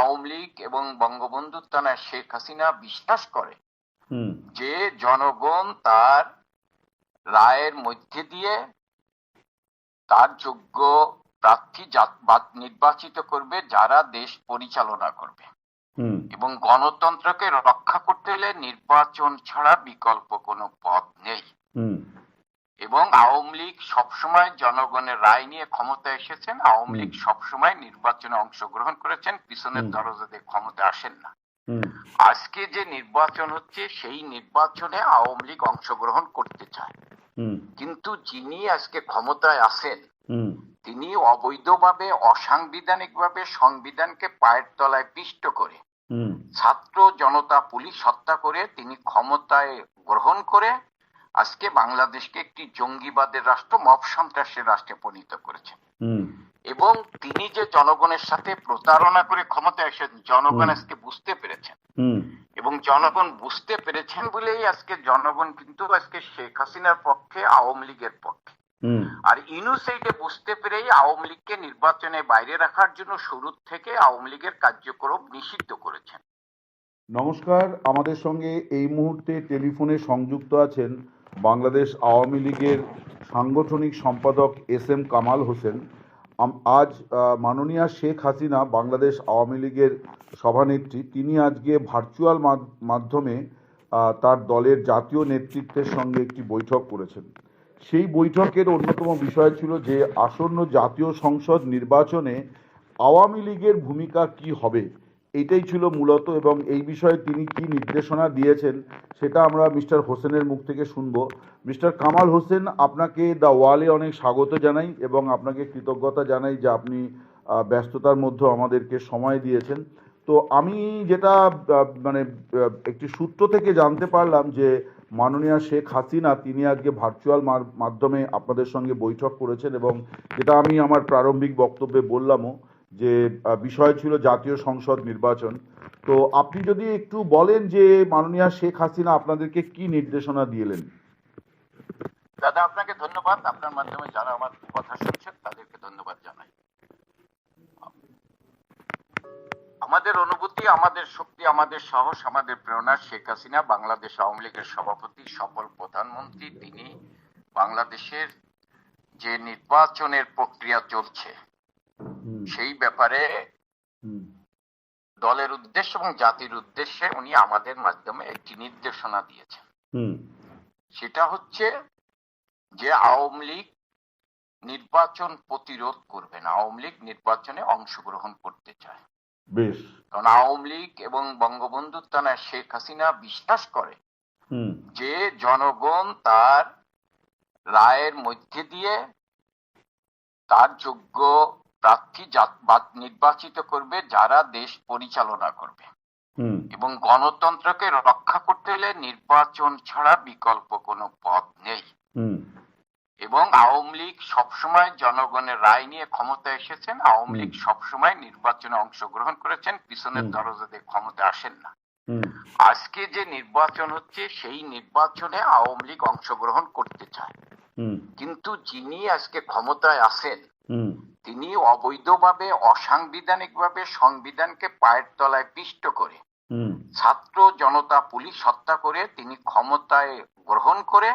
আওয়ামী লীগ এবং বঙ্গবন্ধু তানা শেখ হাসিনা বিশ্বাস করে যে জনগণ তার রায়ের মধ্যে দিয়ে তার যোগ্য প্রার্থী নির্বাচিত করবে যারা দেশ পরিচালনা করবে। এবং গণতন্ত্রকে রক্ষা করতে হলে নির্বাচন ছাড়া বিকল্প কোনো পথ নেই। এবং আওয়ামী লীগ সবসময় জনগণের রায় নিয়ে ক্ষমতায় এসেছেন। আওয়ামী লীগ সবসময় নির্বাচনে অংশগ্রহণ করেছেন পিছনের হুম। দরজা দিয়ে ক্ষমতা আসেন না। আজকে যে নির্বাচন হচ্ছে সেই নির্বাচনে আওয়ামী লীগ অংশগ্রহণ করতে চায়। কিন্তু যিনি আজকে ক্ষমতায় আছেন হুম। তিনি অবৈধভাবে অসাংবিধানিকভাবে সংবিধানকে পায়ের তলায় পিষ্ট করে ছাত্র জনতা পুলিশ হত্যা করে তিনি ক্ষমতায় গ্রহণ করে আজকে বাংলাদেশকে একটি জঙ্গিবাদের রাষ্ট্র মব সন্ত্রাসের রাষ্ট্রে পরিণত করেছেন হুম। এবং তিনি যে জনগণের সাথে প্রতারণা করে ক্ষমতায় এসেছেন জনগণ আজকে বুঝতে পেরেছেন। এবং জনগণ বুঝতে পেরেছেন বলেই আজকে জনগণ কিন্তু আজকে শেখ হাসিনার পক্ষে আওয়ামী লীগের পক্ষে। আর ইনুস এইটা বুঝতে পেরেই আওয়ামী লীগকে নির্বাচনে বাইরে রাখার জন্য শুরু থেকে আওয়ামী লীগের কার্যক্রম নিষিদ্ধ করেছেন। নমস্কার আমাদের সঙ্গে এই মুহূর্তে টেলিফোনে সংযুক্ত আছেন বাংলাদেশ আওয়ামী লীগের সাংগঠনিক সম্পাদক এস এম কামাল হোসেন। আজ মাননীয়া শেখ হাসিনা বাংলাদেশ আওয়ামী লীগের সভানেত্রী। তিনি আজকে ভার্চুয়াল মাধ- মাধ্যমে তার দলের জাতীয় নেতৃত্বের সঙ্গে একটি বৈঠক করেছেন। সেই বৈঠকের অন্যতম বিষয় ছিল যে, আসন্ন জাতীয় সংসদ নির্বাচনে আওয়ামী লীগের ভূমিকা কি হবে? এটাই ছিল মূলত এবং এই বিষয়ে তিনি কি নির্দেশনা দিয়েছেন সেটা আমরা মিস্টার হোসেনের মুখ থেকে শুনব। মিস্টার কামাল হোসেন, আপনাকে দ্য ওয়ালে অনেক স্বাগত জানাই এবং আপনাকে কৃতজ্ঞতা জানাই যে আপনি ব্যস্ততার মধ্যে আমাদেরকে সময় দিয়েছেন। তো আমি যেটা মানে একটি সূত্র থেকে জানতে পারলাম যে মাননীয়া শেখ হাসিনা, তিনি আজকে ভার্চুয়াল মাধ্যমে আপনাদের সঙ্গে বৈঠক করেছেন এবং যেটা আমি আমার প্রারম্ভিক বক্তব্যে বললামও যে বিষয় ছিল জাতীয় সংসদ নির্বাচন। তো আপনি যদি একটু বলেন যে, মাননীয় শেখ হাসিনা আপনাদেরকে কি নির্দেশনা দিলেন দাদা, আপনাকে ধন্যবাদ। আপনার মাধ্যমে যারা আমার কথা শুনছেন, তাদেরকে ধন্যবাদ জানাই। আমাদের অনুভূতি, আমাদের শক্তি, আমাদের সাহস, আমাদের প্রেরণা শেখ হাসিনা, বাংলাদেশ আওয়ামী লীগের সভাপতি, সফল প্রধানমন্ত্রী, তিনি বাংলাদেশের যে নির্বাচনের প্রক্রিয়া চলছে সেই ব্যাপারে দলের উদ্দেশ্য এবং জাতির উদ্দেশ্যে উনি আমাদের মাধ্যমে একটি নির্দেশনা দিয়েছেন। সেটা হচ্ছে যে আওয়ামী লীগ নির্বাচন প্রতিরোধ করবে না। আওয়ামী লীগ নির্বাচনে অংশগ্রহণ করতে চায়। বেশ। কারণ আওয়ামী লীগ এবং বঙ্গবন্ধু তানা শেখ হাসিনা বিশ্বাস করে যে জনগণ তার রায়ের মধ্যে দিয়ে তার যোগ্য প্রার্থী নির্বাচিত করবে যারা দেশ পরিচালনা করবে। এবং গণতন্ত্রকে রক্ষা করতে হলে নির্বাচন ছাড়া বিকল্প কোনো পথ নেই। এবং আওয়ামী লীগ সবসময় জনগণের রায় নিয়ে ক্ষমতায় এসেছেন। আওয়ামী লীগ সবসময় নির্বাচনে অংশগ্রহণ করেছেন। পিছনের হুম। দরজা দিয়ে ক্ষমতা আসেন না। আজকে যে নির্বাচন হচ্ছে সেই নির্বাচনে আওয়ামী লীগ অংশগ্রহণ করতে চায়। কিন্তু যিনি আজকে ক্ষমতায় আছেন হুম। তিনি অবৈধভাবে অসাংবিধানিকভাবে সংবিধানকে পায়ের তলায় পিষ্ট করে ছাত্র জনতা পুলিশ হত্যা করে তিনি ক্ষমতায় গ্রহণ করে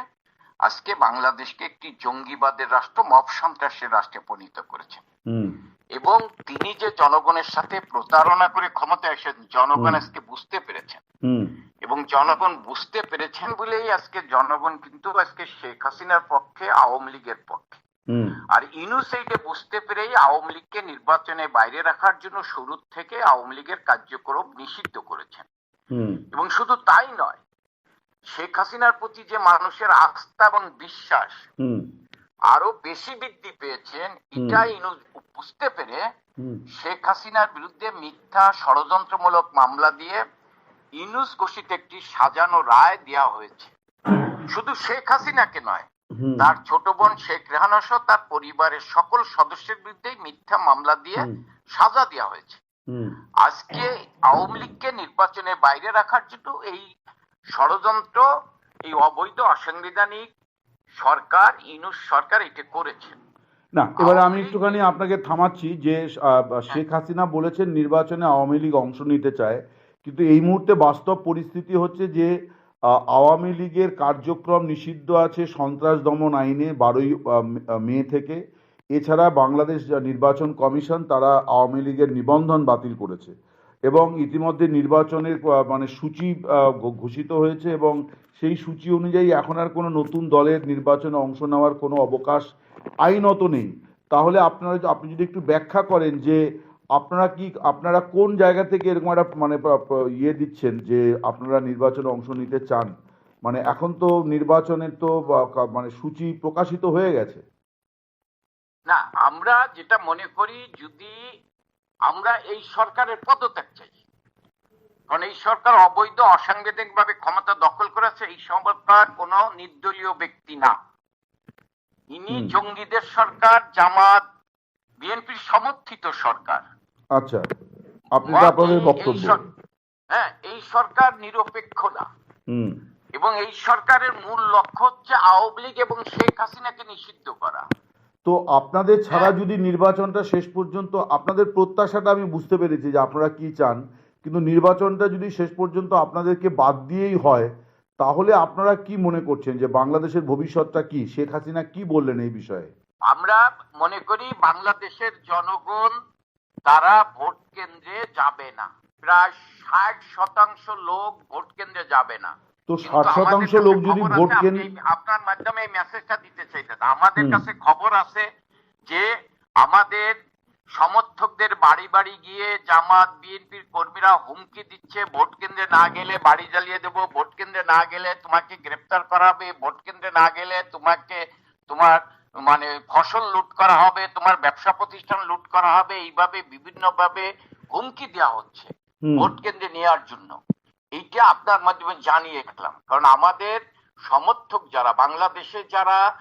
আজকে বাংলাদেশকে একটি জঙ্গিবাদের রাষ্ট্র মব সন্ত্রাসের রাষ্ট্রে পরিণত করেছেন এবং তিনি যে জনগণের সাথে প্রতারণা করে ক্ষমতায় এসেছেন জনগণ আজকে বুঝতে পেরেছেন। এবং জনগণ বুঝতে পেরেছেন বলেই আজকে জনগণ কিন্তু আজকে শেখ হাসিনার পক্ষে আওয়ামী লীগের পক্ষে আর ইনুস এইটা বুঝতে পেরেই আওয়ামী লীগকে নির্বাচনে বাইরে রাখার জন্য শুরু থেকে আওয়ামী লীগের কার্যক্রম নিষিদ্ধ করেছেন। এবং শুধু তাই নয় শেখ হাসিনার প্রতি যে মানুষের আস্থা এবং বিশ্বাস আরও বেশি বৃদ্ধি পেয়েছেন এটা ইনুস বুঝতে পেরে শেখ হাসিনার বিরুদ্ধে মিথ্যা ষড়যন্ত্রমূলক মামলা দিয়ে ইনুস ঘোষিত একটি সাজানো রায় দেওয়া হয়েছে। শুধু শেখ হাসিনাকে নয় তার ছোট বোন শেখ রেহানা সহ তার পরিবারের সকল সদস্যের বিরুদ্ধে মিথ্যা মামলা দিয়ে সাজা দেওয়া হয়েছে। আজকে আওয়ামী লীগকে নির্বাচনে বাইরে রাখার জন্য এই ষড়যন্ত্র এই অবৈধ অসাংবিধানিক সরকার ইনুস সরকার এটা করেছেন না এবারে আমি একটুখানি আপনাকে থামাচ্ছি যে আহ, শেখ হাসিনা বলেছেন নির্বাচনে আওয়ামী লীগ অংশ নিতে চায়। কিন্তু এই মুহূর্তে বাস্তব পরিস্থিতি হচ্ছে যে আওয়ামী লীগের কার্যক্রম নিষিদ্ধ আছে সন্ত্রাস দমন আইনে বারোই মে থেকে। এছাড়া বাংলাদেশ নির্বাচন কমিশন তারা আওয়ামী লীগের নিবন্ধন বাতিল করেছে এবং ইতিমধ্যে নির্বাচনের মানে সূচি ঘোষিত হয়েছে এবং সেই সূচি অনুযায়ী এখন আর কোনো নতুন দলের নির্বাচনে অংশ নেওয়ার কোনো অবকাশ আইনত নেই। তাহলে আপনারা আপনি যদি একটু ব্যাখ্যা করেন যে আপনারা কি আপনারা কোন জায়গা থেকে এরকম একটা মানে ইয়ে দিচ্ছেন যে আপনারা নির্বাচনে অংশ নিতে চান? মানে এখন তো নির্বাচনের তো মানে সূচি প্রকাশিত হয়ে গেছে। না আমরা যেটা মনে করি যদি আমরা এই সরকারের পদত্যাগ চাই কারণ এই সরকার অবৈধ অসাংবিধানিক ভাবে ক্ষমতা দখল করেছে এই সরকার কোনো নির্দলীয় ব্যক্তি না। ইনি জঙ্গিদের সরকার জামাত বিএনপির সমর্থিত সরকার। আচ্ছা আপনি আপনাদের বক্তব্য। হ্যাঁ এই সরকার নিরপেক্ষ না। এবং এই সরকারের মূল লক্ষ্য হচ্ছে আওয়ামী লীগ এবং শেখ হাসিনাকে নিষিদ্ধ করা। তো আপনাদের ছাড়া হ্যাঁ। যদি নির্বাচনটা শেষ পর্যন্ত আপনাদের প্রত্যাশাটা আমি বুঝতে পেরেছি যে আপনারা কি চান কিন্তু নির্বাচনটা যদি শেষ পর্যন্ত আপনাদেরকে বাদ দিয়েই হয় তাহলে আপনারা কি মনে করছেন যে বাংলাদেশের ভবিষ্যৎটা কি? শেখ হাসিনা কি বললেন এই বিষয়ে? আমরা মনে করি বাংলাদেশের জনগণ তারা ভোট কেন্দ্রে যাবে না। প্রায় ষাট শতাংশ লোক ভোট কেন্দ্রে যাবে না। তো ষাট শতাংশ লোক যদি ভোট কেন্দ্রে আপনার মাধ্যমে এই মেসেজটা দিতে চাইতেন আমাদের কাছে খবর আছে যে আমাদের সমর্থকদের বাড়ি বাড়ি গিয়ে জামাত বিএনপির কর্মীরা হুমকি দিচ্ছে ভোট কেন্দ্রে না গেলে বাড়ি জ্বালিয়ে দেবো ভোট কেন্দ্রে না গেলে তোমাকে গ্রেফতার করাবে ভোট কেন্দ্রে না গেলে তোমাকে তোমার মানে ফসল লুট করা হবে তোমার ব্যবসা প্রতিষ্ঠান লুট করা হবে এইভাবে বিভিন্ন ভাবে হুমকি দেওয়া হচ্ছে ভোট কেন্দ্রে নেওয়ার জন্য। এইটা আপনার মাধ্যমে জানিয়ে রাখলাম। কারণ আমাদের সমর্থক যারা বাংলাদেশে যারা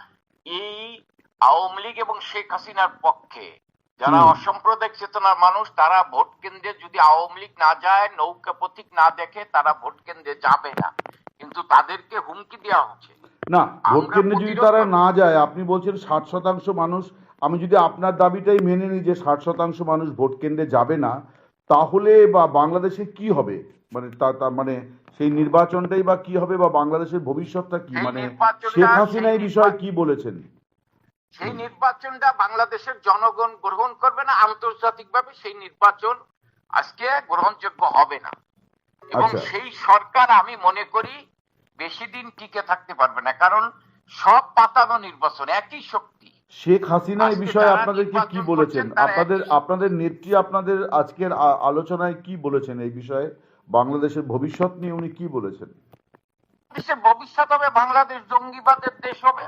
এই আওয়ামী লীগ এবং শেখ হাসিনার পক্ষে যারা। অসাম্প্রদায়িক চেতনার মানুষ তারা ভোট কেন্দ্রে যদি আওয়ামী লীগ না যায় নৌকা প্রতীক না দেখে তারা ভোট কেন্দ্রে যাবে না। কিন্তু তাদেরকে হুমকি দেওয়া হচ্ছে। না ভোট কেন্দ্রে যদি তারা না যায় আপনি বলছেন ষাট শতাংশ মানুষ আমি যদি আপনার দাবিটাই মেনে নিই যে ষাট শতাংশ মানুষ ভোট কেন্দ্রে যাবে না তাহলে বা বাংলাদেশে কি হবে? মানে মানে সেই নির্বাচনটাই বা কি হবে বা বাংলাদেশের ভবিষ্যৎটা কি? মানে শেখ হাসিনা এই বিষয়ে কি বলেছেন? সেই নির্বাচনটা বাংলাদেশের জনগণ গ্রহণ করবে না আন্তর্জাতিকভাবে সেই নির্বাচন আজকে গ্রহণযোগ্য হবে না। এবং আচ্ছা। সেই সরকার আমি মনে করি বেশি দিন টিকে থাকতে পারবে না কারণ সব পাতানো নির্বাচন একই শক্তি। শেখ হাসিনা এই বিষয়ে যারা আপনাদেরকে কি বলেছেন? আপনাদের আপনাদের নেত্রী আপনাদের আজকের আলোচনায় কি বলেছেন এই বিষয়ে? বাংলাদেশের ভবিষ্যৎ নিয়ে উনি কি বলেছেন? দেশের ভবিষ্যৎ হবে বাংলাদেশ জঙ্গিবাদের দেশ হবে।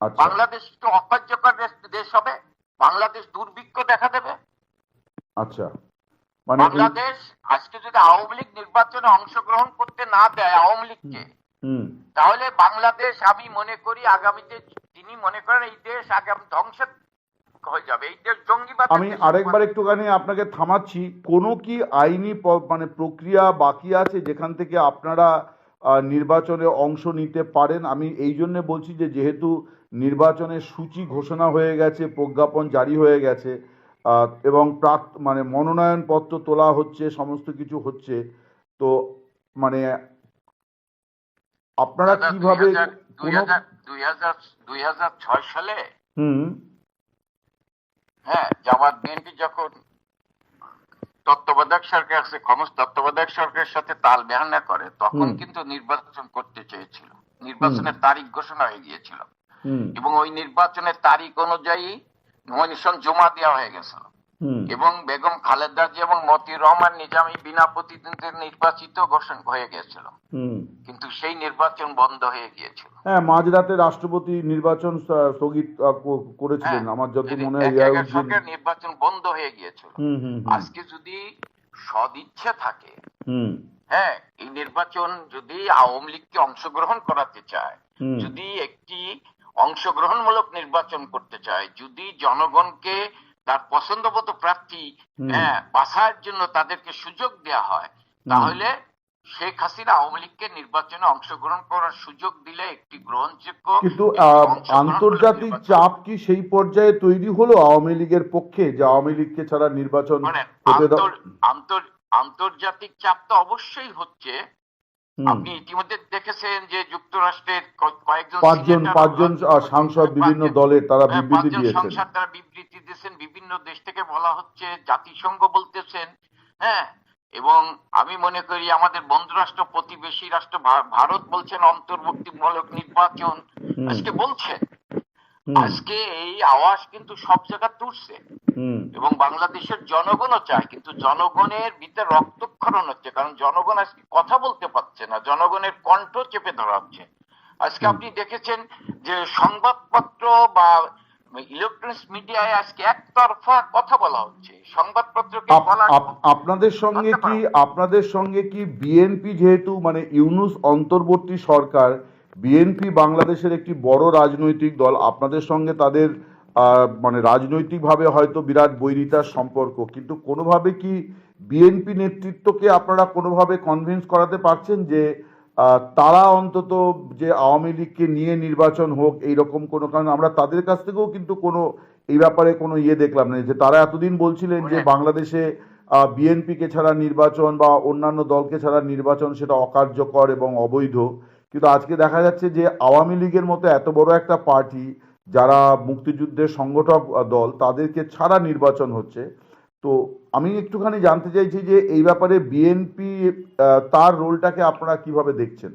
আচ্ছা। বাংলাদেশ একটু অকার্যকর দেশ- হবে। বাংলাদেশ দুর্ভিক্ষ দেখা দেবে। আচ্ছা। মানে বাংলাদেশ আজকে যদি আওয়ামী লীগ নির্বাচনে অংশগ্রহণ করতে না দেয় আওয়ামী লীগকে তাহলে বাংলাদেশ আমি মনে করি আগামীতে তিনি মনে করেন এই দেশ আগামী ধ্বংসের হয়ে যাবে এই দেশ জঙ্গিবাদ আমি আরেকবার একটুখানি আপনাকে থামাচ্ছি কোনো কি আইনি মানে প্রক্রিয়া বাকি আছে যেখান থেকে আপনারা নির্বাচনে অংশ নিতে পারেন? আমি এই জন্য বলছি যে যেহেতু নির্বাচনের সূচি ঘোষণা হয়ে গেছে প্রজ্ঞাপন জারি হয়ে গেছে এবং প্রাক মানে মনোনয়ন পত্র তোলা হচ্ছে সমস্ত কিছু হচ্ছে তো মানে আপনারা কীভাবে দুই হাজার ছয় সালে হুম। হ্যাঁ জামাত বিএনপি যখন তত্ত্বাবধায়ক সরকার আছে ক্ষমতা তত্ত্বাবধায়ক সরকারের সাথে তাল বেহানা করে তখন কিন্তু নির্বাচন করতে চেয়েছিল। নির্বাচনের তারিখ ঘোষণা হয়ে গিয়েছিল। এবং ওই নির্বাচনের তারিখ অনুযায়ী নমিনেশন জমা দেওয়া হয়ে গেছিল। এবং বেগম খালেদা এবং মতিউর রহমান নিজামী বিনা প্রতিদ্বন্দ্বীদের নির্বাচিত ঘোষণা হয়ে গিয়েছিল। কিন্তু সেই নির্বাচন বন্ধ হয়ে গিয়েছিল। হ্যাঁ মাঝরাতে রাষ্ট্রপতি নির্বাচন স্থগিত করেছিলেন। হ্যাঁ, আমার যত মনে হয় নির্বাচন বন্ধ হয়ে গিয়েছিল। আজকে যদি সদিচ্ছা থাকে হ্যাঁ এই নির্বাচন যদি আওয়ামী লীগকে অংশগ্রহণ করাতে চায় যদি একটি অংশগ্রহণমূলক নির্বাচন করতে চায় যদি জনগণকে তার পছন্দমতো প্রার্থী। হ্যাঁ বাছার জন্য তাদেরকে সুযোগ দেওয়া হয় তাহলে শেখ হাসিনা আওয়ামী লীগকে নির্বাচনে অংশগ্রহণ করার সুযোগ দিলে একটি গ্রহণযোগ্য কিন্তু আন্তর্জাতিক চাপ কি সেই পর্যায়ে তৈরি হলো আওয়ামী লীগের পক্ষে যে আওয়ামী লীগকে ছাড়া নির্বাচন মানে আন্তর্জাতিক চাপ তো অবশ্যই হচ্ছে। আপনি ইতিমধ্যে দেখেছেন যে যুক্তরাষ্ট্রের কয়েকজন পাঁচজন পাঁচজন সাংসদ বিভিন্ন দলের তারা হ্যাঁ, বিবৃতি সংসদ তারা বিবৃতি দিয়েছেন বিভিন্ন দেশ থেকে বলা হচ্ছে জাতিসংঘ বলতেছেন হ্যাঁ? এবং আমি মনে করি আমাদের বন্ধু রাষ্ট্র প্রতিবেশী রাষ্ট্র ভারত বলছেন অন্তর্বর্তীমূলক নির্বাচন। আজকে বলছে। আজকে এই আওয়াজ কিন্তু সব জায়গায় তুলছে। এবং বাংলাদেশের জনগণও চায় কিন্তু জনগণের ভিতরে রক্তক্ষরণ হচ্ছে কারণ জনগণ আজকে কথা বলতে পারছে না জনগণের কণ্ঠ চেপে ধরা হচ্ছে। আজকে আপনি দেখেছেন যে সংবাদপত্র বা ইলেকট্রনিক্স মিডিয়ায় আজকে একতরফা কথা বলা হচ্ছে। সংবাদপত্রকে বলা আপনাদের সঙ্গে কি আপনাদের সঙ্গে কি বিএনপি যেহেতু মানে ইউনুস অন্তর্বর্তী সরকার বিএনপি বাংলাদেশের একটি বড় রাজনৈতিক দল আপনাদের সঙ্গে তাদের আহ, মানে রাজনৈতিকভাবে হয়তো বিরাট বৈরিতার সম্পর্ক কিন্তু কোনোভাবে কি বিএনপি নেতৃত্বকে আপনারা কোনোভাবে কনভিন্স করাতে পারছেন যে তারা অন্তত যে আওয়ামী লীগকে নিয়ে নির্বাচন হোক এইরকম কোনো কারণ আমরা তাদের কাছ থেকেও কিন্তু কোনো এই ব্যাপারে কোনো ইয়ে দেখলাম না। যে তারা এতদিন বলছিলেন যে মানে- বাংলাদেশে বিএনপিকে ছাড়া নির্বাচন বা অন্যান্য দলকে ছাড়া নির্বাচন সেটা অকার্যকর এবং অবৈধ। কিন্তু আজকে দেখা যাচ্ছে যে আওয়ামী লীগের মতো এত বড় একটা পার্টি যারা মুক্তিযুদ্ধের সংগঠক দল তাদেরকে ছাড়া নির্বাচন হচ্ছে। তো আমি একটুখানি জানতে চাইছি যে এই ব্যাপারে বিএনপি তার রোলটাকে আপনারা কীভাবে দেখছেন?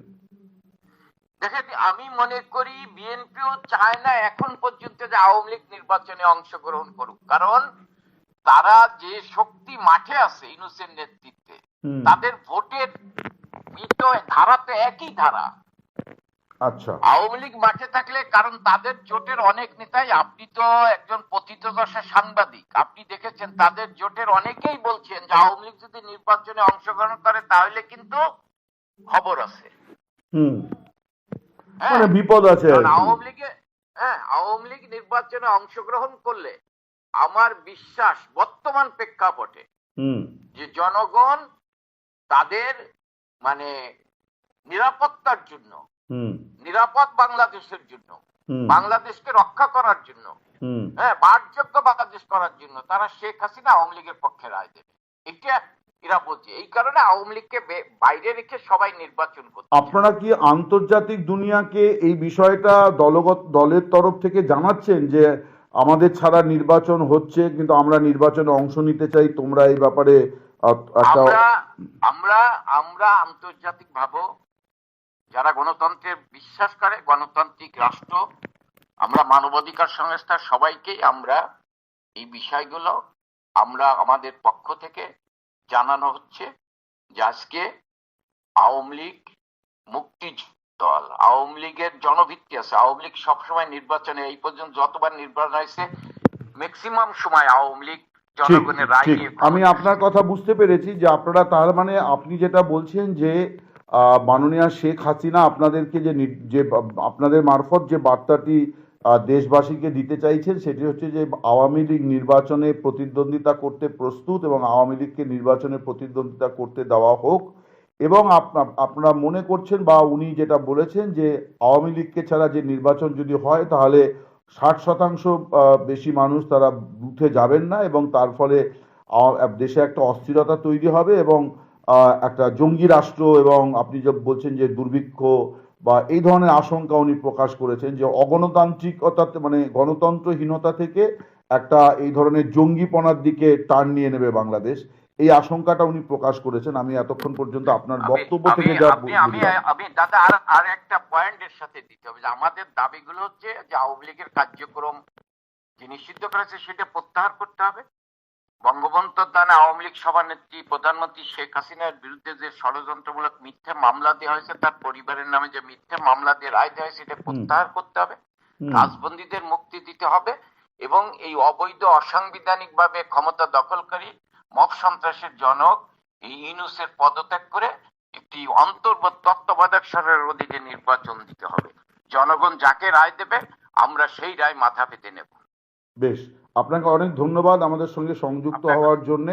দেখেন আমি মনে করি বিএনপিও চায় না এখন পর্যন্ত যে আওয়ামী লীগ নির্বাচনে অংশগ্রহণ করুক। কারণ তারা যে শক্তি মাঠে আছে ইনুসের নেতৃত্বে তাদের ভোটের ধারা তো একই ধারা। আচ্ছা। আওয়ামী লীগ মাঠে থাকলে কারণ তাদের জোটের অনেক নেতাই আপনি তো একজন পতিতদশা সাংবাদিক আপনি দেখেছেন তাদের জোটের অনেকেই বলছেন যে আওয়ামী লীগ যদি নির্বাচনে অংশগ্রহণ করে তাহলে কিন্তু খবর আছে। হ্যাঁ। মানে বিপদ আছে। আওয়ামী লীগে হ্যাঁ আওয়ামী লীগ নির্বাচনে অংশগ্রহণ করলে আমার বিশ্বাস বর্তমান প্রেক্ষাপটে হুম। যে জনগণ তাদের মানে নিরাপত্তার জন্য নিরাপদ বাংলাদেশের জন্য বাংলাদেশকে রক্ষা করার জন্য হ্যাঁ বাসযোগ্য বাংলাদেশ করার জন্য তারা শেখ হাসিনা আওয়ামী লীগের পক্ষে রায় দেবে। এটা এরা বলছে। এই কারণে আওয়ামী লীগকে বাইরে রেখে সবাই নির্বাচন করছে। আপনারা কি আন্তর্জাতিক দুনিয়াকে এই বিষয়টা দলগত দলের তরফ থেকে জানাচ্ছেন যে আমাদের ছাড়া নির্বাচন হচ্ছে কিন্তু আমরা নির্বাচনে অংশ নিতে চাই তোমরা এই ব্যাপারে আমরা আমরা আন্তর্জাতিক ভাবে যারা গণতন্ত্রে বিশ্বাস করে গণতান্ত্রিক রাষ্ট্র আমরা মানবাধিকার সংস্থা সবাইকেই আমরা এই বিষয়গুলো আমরা আমাদের পক্ষ থেকে জানানো হচ্ছে যে আজকে আওয়ামী লীগ মুক্তি দল আওয়ামী লীগের জনভিত্তি আছে। আওয়ামী লীগ সবসময় নির্বাচনে এই পর্যন্ত যতবার নির্বাচন হয়েছে ম্যাক্সিমাম সময় আওয়ামী লীগ জনগণের রায় আমি আপনার কথা বুঝতে পেরেছি যে আপনারা তার মানে আপনি যেটা বলছেন যে মাননীয়া শেখ হাসিনা আপনাদেরকে যে যে আপনাদের মারফত যে বার্তাটি দেশবাসীকে দিতে চাইছেন, সেটি হচ্ছে যে আওয়ামী লীগ নির্বাচনে প্রতিদ্বন্দ্বিতা করতে প্রস্তুত এবং আওয়ামী লীগকে নির্বাচনে প্রতিদ্বন্দ্বিতা করতে দেওয়া হোক। এবং আপনা- আপনারা মনে করছেন বা উনি যেটা বলেছেন যে আওয়ামী লীগকে ছাড়া যে নির্বাচন যদি হয়, তাহলে ষাট শতাংশ বেশি মানুষ তারা বুথে যাবেন না এবং তার ফলে দেশে একটা অস্থিরতা তৈরি হবে এবং একটা জঙ্গি রাষ্ট্র এবং আপনি যে বলছেন যে দুর্ভিক্ষ বা এই ধরনের আশঙ্কা উনি প্রকাশ করেছেন যে অগণতান্ত্রিকতা মানে গণতন্ত্রহীনতা থেকে একটা এই ধরনের জঙ্গিপনার দিকে টার্ন নিয়ে নেবে বাংলাদেশ। এই আশঙ্কাটা উনি প্রকাশ করেছেন। আমি এতক্ষণ পর্যন্ত আপনার বক্তব্য থেকে যা আমি। আমি দাদা আর আর একটা পয়েন্টের সাথে দিতে হবে যে আমাদের দাবিগুলো হচ্ছে যে আওয়ামী লীগের কার্যক্রম যে নিষিদ্ধ করেছে সেটা প্রত্যাহার করতে হবে। বঙ্গবন্ধু দানে আওয়ামী লীগ সভানেত্রী প্রধানমন্ত্রী শেখ হাসিনার বিরুদ্ধে যে ষড়যন্ত্রমূলক মিথ্যে মামলা দেওয়া হয়েছে তার পরিবারের নামে যে মিথ্যে মামলা দিয়ে রায় দেওয়া হয়েছে সেটা প্রত্যাহার করতে হবে রাজবন্দীদের মুক্তি দিতে হবে এবং এই অবৈধ অসাংবিধানিক ভাবে ক্ষমতা দখলকারী মব সন্ত্রাসের জনক এই ইউনুসের পদত্যাগ করে একটি অন্তর্বর্তী তত্ত্বাবধায়ক সরকারের অধীনে নির্বাচন দিতে হবে। জনগণ যাকে রায় দেবে আমরা সেই রায় মাথা পেতে নেব। বেশ। আপনাকে অনেক ধন্যবাদ আমাদের সঙ্গে সংযুক্ত হওয়ার জন্য।